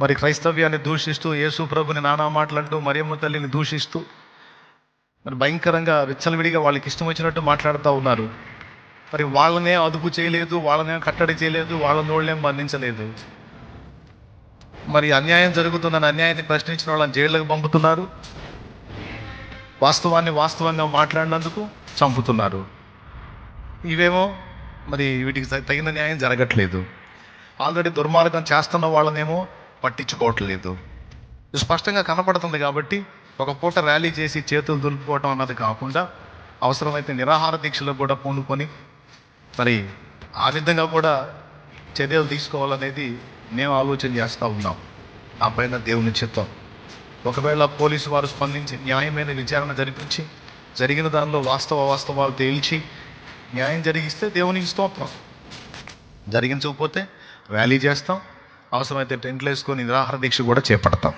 మరి క్రైస్తవ్యాన్ని దూషిస్తూ యేసు ప్రభుని నానా మాట్లాడుతూ మరియమ్మ తల్లిని దూషిస్తూ మరి భయంకరంగా విచ్చలవిడిగా వాళ్ళకి ఇష్టం వచ్చినట్టు మాట్లాడుతూ ఉన్నారు. మరి వాళ్ళనే అదుపు చేయలేదు వాళ్ళనే కట్టడి చేయలేదు వాళ్ళ నోళ్ళేం బంధించలేదు. మరి అన్యాయం జరుగుతుందని అన్యాయాన్ని ప్రశ్నించిన వాళ్ళని జైళ్ళకు పంపుతున్నారు. వాస్తవాన్ని వాస్తవంగా మాట్లాడినందుకు చంపుతున్నారు. ఇవేమో మరి వీటికి తగిన న్యాయం జరగట్లేదు. ఆల్రెడీ దుర్మార్గం చేస్తున్న వాళ్ళనేమో పట్టించుకోవట్లేదు. ఇది స్పష్టంగా కనపడుతుంది కాబట్టి ఒక పూట ర్యాలీ చేసి చేతులు దులుపుకోవటం అన్నది కాకుండా అవసరమైతే నిరాహార దీక్షలు కూడా పూనుకొని మరి ఆ విధంగా కూడా చర్యలు తీసుకోవాలనేది మేము ఆలోచన చేస్తూ ఉన్నాం. ఆ పైన దేవుని చిత్తం. ఒకవేళ పోలీసు వారు స్పందించి న్యాయమైన విచారణ జరిపించి జరిగిన దానిలో వాస్తవ వాస్తవాలు తేల్చి న్యాయం జరిగిస్తే దేవునికి స్తోత్రం. జరిగించకపోతే ర్యాలీ చేస్తాం. అవసరమైతే టెంట్లు వేసుకొని నిరాహార దీక్ష కూడా చేపడతాం.